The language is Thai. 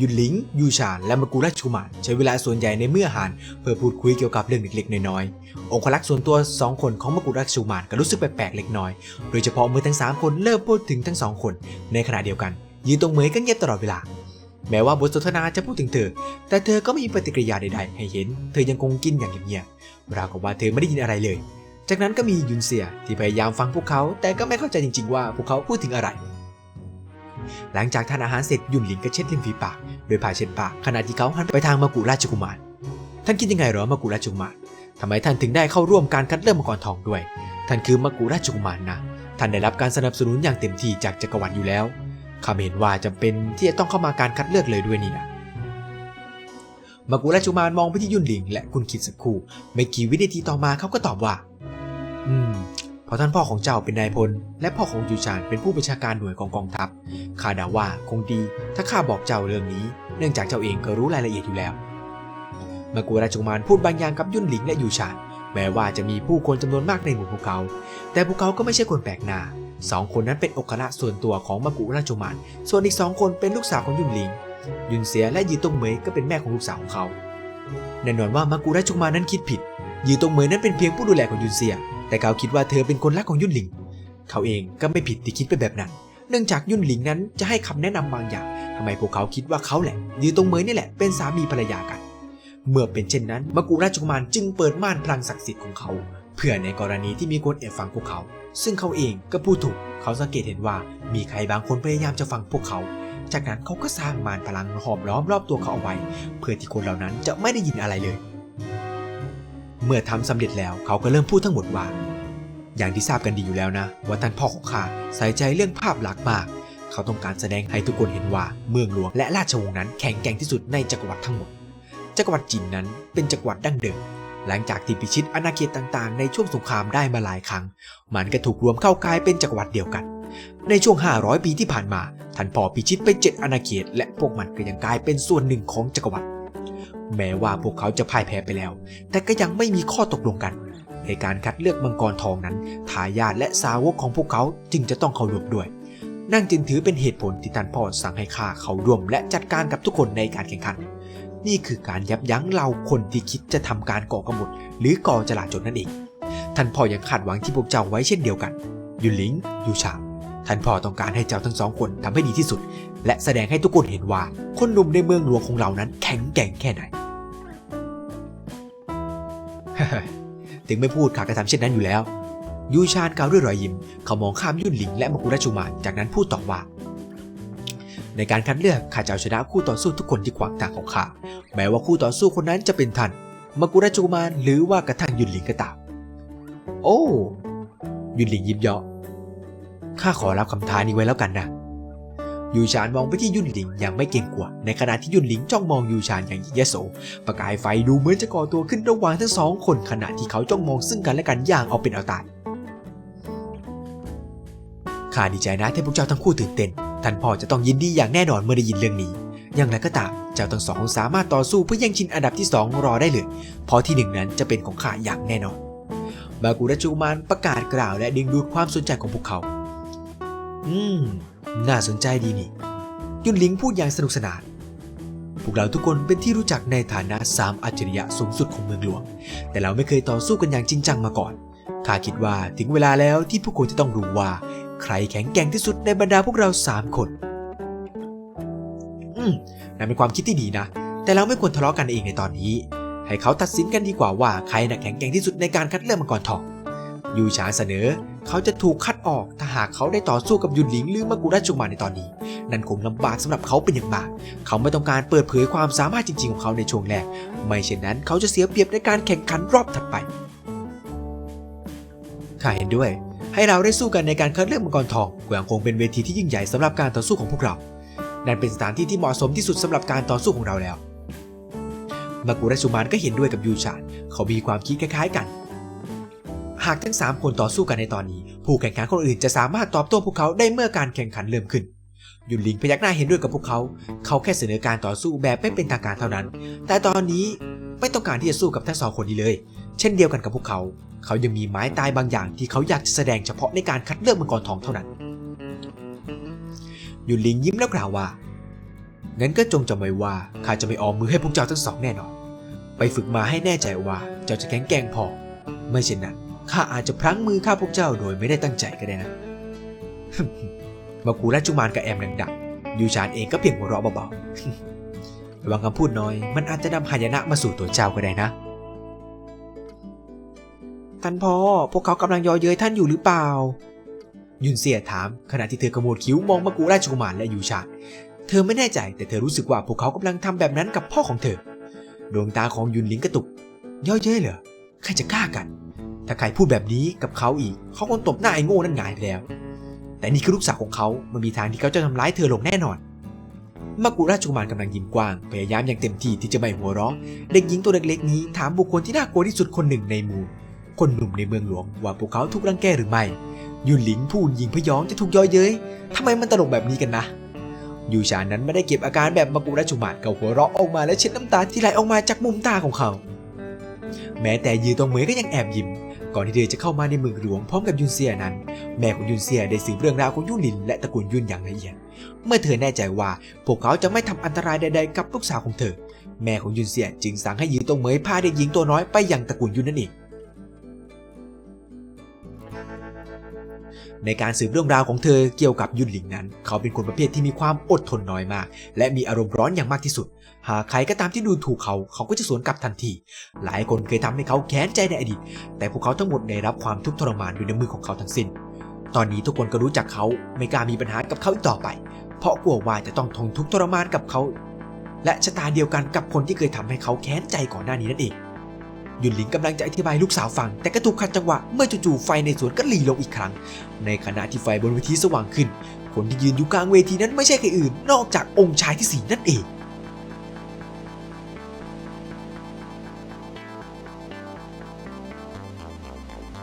ยุนหลิง ยูชานและมากุราชูมานใช้เวลาส่วนใหญ่ในเมื่อหานเพื่อพูดคุยเกี่ยวกับเรื่องเล็กๆน้อยๆองคลักษ์ส่วนตัวสองคนของมากุราชูมานก็รู้สึกแปลกๆเล็กน้อย โดยเฉพาะเมื่อทั้งสามคนเริ่มพูดถึงทั้งสองคน ในขณะเดียวกัน ยืนตรงเหมยก็เงียบตลอดเวลา แม้ว่าบทสนทนาจะพูดถึงเธอ แต่เธอก็ไม่มีปฏิกิริยาใดๆ ให้เห็น เธอยังคงกินอย่างเงียบๆราวกับว่าเธอไม่ได้ยินอะไรเลย จากนั้นก็มียุนเซียที่พยายามฟังพวกเขา แต่ก็ไม่เข้าใจจริง ๆ ว่าพวกเขาพูดถึงอะไรหลังจากทานอาหารเสร็จยุนหลิงก็เช็ดริมฝีปาก โดยผ้าเช็ดปาขณะที่เขาหันไปทางมากุราชกุมาร ท่านคิดยังไงหรอมากุราชกุมารทำไมท่านถึงได้เข้าร่วมการคัดเลือกมังกรทองด้วย ท่านคือมากุราชกุมารนะ ท่านได้รับการสนับสนุนอย่างเต็มที่จากจักรวรรดิอยู่แล้วข้าเห็นว่าจำเป็นที่จะต้องเข้ามาการคัดเลือกเลยด้วยนี่นะมากุราชกุมารมองไปที่ยุนหลิง และคุณคิดสักครู่ไม่กี่วินาทีต่อมาเขาก็ตอบว่า อืม เพราะท่านพ่อของเจ้าเป็นนายพล และพ่อของยูชานเป็นผู้บัญชาการหน่วยของกองทัพข้าดาว่าคงดี ถ้าข้าบอกเจ้าเรื่องนี้ เนื่องจากเจ้าเองก็รู้รายละเอียดอยู่แล้วมากุราชกุมารพูดบางอย่างกับยุ่นหลิงและยูชานแม้ว่าจะมีผู้คนจำนวนมากในหมู่พวกเขา แต่พวกเขาก็ไม่ใช่คนแปลกหน้าสองคนนั้นเป็นอกละส่วนตัวของมากุราชกุมารส่วนอีกสองคนเป็นลูกสาวของยุนหลิง ยุนเสียและยีตงเหมยก็เป็นแม่ของลูกสาวของเขาแน่นอนว่ามากุราชกุมารนั้นคิดผิดยีตงเหมยนั้นเป็นเพียงผู้ดูแลของยุนเสีย แต่เขาคิดว่าเธอเป็นคนรักของยุ่นหลิง เขาเองก็ไม่ผิดที่คิดไปแบบนั้น เนื่องจากยุ่นหลิงนั้นจะให้คำแนะนำบางอย่างทำไมพวกเขาคิดว่าเขาแหละยีตรงเหมยนี่แหละเป็นสามีภรรยากัน เมื่อเป็นเช่นนั้นมกุราชกุมารจึงเปิดม่านพลังศักดิ์สิทธิ์ของเขาเพื่อในกรณีที่มีคนแอบฟังพวกเขา ซึ่งเขาเองก็พูดถูก เขาสังเกตเห็นว่ามีใครบางคนพยายามจะฟังพวกเขา จากนั้นเขาก็สร้างมารพลังหอมล้อมรอบตัวเขาเอาไว้ เพื่อที่คนเหล่านั้นจะไม่ได้ยินอะไรเลย เมื่อทำสำเร็จแล้วเขาก็เริ่มพูดทั้งหมดว่า อย่างที่ทราบกันดีอยู่แล้วนะ ว่าท่านพ่อของข้าใส่ใจเรื่องภาพลักษณ์มาก เขาต้องการแสดงให้ทุกคนเห็นว่าเมืองหลวงและราชวงศ์นั้นแข็งแกร่งที่สุดในจักรวรรดิทั้งหมด จักรวรรดิจินนั้นเป็นจักรวรรดิดั้งเดิมหลังจากที่พิชิตอาณาเขตต่างๆ ในช่วงสงครามได้มาหลายครั้ง มันก็ถูกรวมเข้ากลายเป็นจักรวรรดิเดียวกัน ในช่วง 500 ปีที่ผ่านมาท่านพ่อพิชิตไป 7 อาณาเขต และพวกมันก็ยังกลายเป็นส่วนหนึ่งของจักรวรรดิ แม้ว่าพวกเขาจะพ่ายแพ้ไปแล้ว แต่ก็ยังไม่มีข้อตกลงกัน ในการคัดเลือกมังกรทองนั้นทายาทและสาวกของพวกเขาจึงจะต้องเข้าร่วมด้วย นั่นจึงถือเป็นเหตุผลที่ท่านพ่อสั่งให้ข้าเข้าร่วม และจัดการกับทุกคนในการแข่งขัน นี่คือการยับยั้งเราคนที่คิดจะทำการก่อกบฏหรือก่อจลาจลนั่นเอง ท่านพ่อยังคาดหวังที่พวกเจ้าไว้เช่นเดียวกันยุนหลิงยูชาท่านพ่อต้องการให้เจ้าทั้งสองคนทำให้ดีที่สุด และแสดงให้ทุกคนเห็นว่า คนหนุ่มในเมืองหลวงของเรานั้นแข็งแกร่งแค่ไหน ถึงไม่พูดขาก็ทำเช่นนั้นอยู่แล้ว ยูชานกล่าวด้วยรอยยิ้ม เขามองข้ามยุ่นหลิงและมกุราชุมานจากนั้นพูดต่อว่า ในการคัดเลือกข้าจะเอาชนะคู่ต่อสู้ทุกคนที่ขวางทางของข้าแม้ว่าคู่ต่อสู้คนนั้นจะเป็นท่านมกุราชุมานหรือว่ากระทั่งยุนหลิงก็ตามโอ้ ยุนหลิงยิ้มเยาะข้าขอรับคำท้านี้ไว้แล้วกันนะ ยูชานมองไปที่ยุนหลิงอย่างไม่เกรงกลัว ในขณะที่ยุนหลิงจ้องมองยูชานอย่างยิ่งยโส ประกายไฟดูเหมือนจะก่อตัวขึ้นระหว่างทั้งสองคนขณะที่เขาจ้องมองซึ่งกันและกันอย่างเอาเป็นเอาตายข้าดีใจนะที่พวกเจ้าทั้งคู่ตื่นเต้น ท่านพ่อจะต้องยินดีอย่างแน่นอนเมื่อได้ยินเรื่องนี้ อย่างไรก็ตาม เจ้าทั้งสองสามารถต่อสู้เพื่อแย่งชิงอันดับที่สองรอได้เลย เพราะที่หนึ่งนั้นจะเป็นของข้าอย่างแน่นอน บากูราจูมานประกาศกล่าวและดึงดูดความสนใจของพวกเขา อืม น่าสนใจดีนี่ ยุนหลิงพูดอย่างสนุกสนาน พวกเราทุกคนเป็นที่รู้จักในฐานะสามอัจฉริยะสูงสุดของเมืองหลวง แต่เราไม่เคยต่อสู้กันอย่างจริงจังมาก่อน ข้าคิดว่าถึงเวลาแล้วที่พวกคุณจะต้องรู้ว่า ใครแข็งแกร่งที่สุดในบรรดาพวกเราสามคน อืมนั่นเป็นความคิดที่ดีนะ แต่เราไม่ควรทะเลาะกันเองในตอนนี้ ให้เขาตัดสินกันดีกว่าว่าใครน่ะแข็งแกร่งที่สุดในการคัดเลือกมังกรทอง ยูชาเสนอ เขาจะถูกคัด ออกถ้าหากเขาได้ต่อสู้กับยุนหลิงหรือมากุราชุมาในตอนนี้ นั่นคงลำบากสำหรับเขาเป็นอย่างมาก เขาไม่ต้องการเปิดเผยความสามารถจริงๆของเขาในช่วงแรก ไม่เช่นนั้นเขาจะเสียเปรียบในการแข่งขันรอบถัดไปข้าเห็นด้วย ให้เราได้สู้กันในการคัดเลือกมังกรทองก็ยังคงเป็นเวทีที่ยิ่งใหญ่สำหรับการต่อสู้ของพวกเรา นั่นเป็นสถานที่ที่เหมาะสมที่สุดสำหรับการต่อสู้ของเราแล้วมากุราชุมานก็เห็นด้วยกับยูชานเขามีความคิดคล้ายๆกัน หากทั้ง 3 คนต่อสู้กันในตอนนี้ ผู้แข่งขันคนอื่นจะสามารถตอบโต้พวกเขาได้เมื่อการแข่งขันเริ่มขึ้นยุนลิงพยักหน้าเห็นด้วยกับพวกเขา เขาแค่เสนอการต่อสู้แบบไม่เป็นทางการเท่านั้น แต่ตอนนี้ไม่ต้องการที่จะสู้กับทั้งสองคนนี้เลย เช่นเดียวกันกับพวกเขา เขายังมีไม้ตายบางอย่างที่เขาอยากจะแสดงเฉพาะในการคัดเลือกมังกรทองเท่านั้น ยุนลิงยิ้มแล้วกล่าวว่า งั้นก็จงจำไว้ว่าข้าจะไม่ออมมือให้พวกเจ้าทั้งสองแน่นอน ไปฝึกมาให้แน่ใจว่าเจ้าจะแข็งแกร่งพอ ไม่เช่นนั้น ข้าอาจจะพลั้งมือฆ่าพวกเจ้าโดยไม่ได้ตั้งใจก็ได้นะมากูราชจุมานกับแอมดังๆ ยูชานเองก็เพียงหัวเราะเบาๆ ระวังคำพูดน้อย มันอาจจะนำหายนะมาสู่ตัวเจ้าก็ได้นะ ท่านพ่อ พวกเขากำลังยอเย้ยท่านอยู่หรือเปล่า ยุนเสียถาม ขณะที่เธอขมวดคิ้วมองมากูราชกุมารและยูชานเธอไม่แน่ใจแต่เธอรู้สึกว่าพวกเขากำลังทำแบบนั้นกับพ่อของเธอ ดวงตาของยุนลิงกระตุกย่อเย้ยเหรอใครจะกล้ากัน ถ้าใครพูดแบบนี้กับเขาอีก เขาคงตบหน้าไอ้โง่นั่นหงายไปแล้ว แต่นี่คือลูกสาวของเขา มันมีทางที่เขาจะทำร้ายเธอลงแน่นอน มากุราชกุมารกำลังยิ้มกว้าง พยายามอย่างเต็มที่ที่จะไม่หัวเราะ เด็กหญิงตัวเล็กๆนี้ถามบุคคลที่น่ากลัวที่สุดคนหนึ่งในหมู่ คนหนุ่มในเมืองหลวงว่าพวกเขาถูกรังแกหรือไม่ ยุนหลิงผู้ยิงพยองจะถูกย่อยเย้ยทำไมมันตลกแบบนี้กันนะยูชานั้นไม่ได้เก็บอาการแบบมากุราชกุมารกับหัวเราะออกมาและเช็ดน้ำตาที่ไหลออกมาจากมุมตาของเขา แม้แต่ยีตงเหมยก็ยังแอบยิ้ม ก่อนที่เธอจะเข้ามาในเมืองหลวงพร้อมกับยุนเซียนั้น แม่ของยุนเซียได้สืบเรื่องราวของยุนลินและตระกูลยุนอย่างละเอียด เมื่อเธอแน่ใจว่าพวกเขาจะไม่ทำอันตรายใดๆกับลูกสาวของเธอ แม่ของยุนเซียจึงสั่งให้ยีตงเหมยพาเด็กหญิงตัวน้อยไปยังตระกูลยุนนั่นเอง ในการสืบเรื่องราวของเธอเกี่ยวกับยุนหลิงนั้น เขาเป็นคนประเภทที่มีความอดทนน้อยมาก และมีอารมณ์ร้อนอย่างมากที่สุด หากใครก็ตามที่ดูถูกเขาเขาก็จะสวนกลับทันที หลายคนเคยทำให้เขาแค้นใจในอดีต แต่พวกเขาทั้งหมดได้รับความทุกข์ทรมานอยู่ในมือของเขาทั้งสิ้น ตอนนี้ทุกคนก็รู้จักเขาไม่กล้ามีปัญหากับเขาอีกต่อไป เพราะกลัวว่าจะต้องทนทุกข์ทรมานกับเขา และชะตาเดียวกันกับคนที่เคยทำให้เขาแค้นใจก่อนหน้านี้นั่นเอง ยุนหลิงกำลังจะอธิบายลูกสาวฟัง แต่ก็ถูกขัดจังหวะเมื่อจู่ๆไฟในสวนก็หลีลงอีกครั้ง ในขณะที่ไฟบนเวทีสว่างขึ้น คนที่ยืนอยู่กลางเวทีนั้นไม่ใช่ใครอื่น นอกจากองค์ชายที่สี่นั่นเอง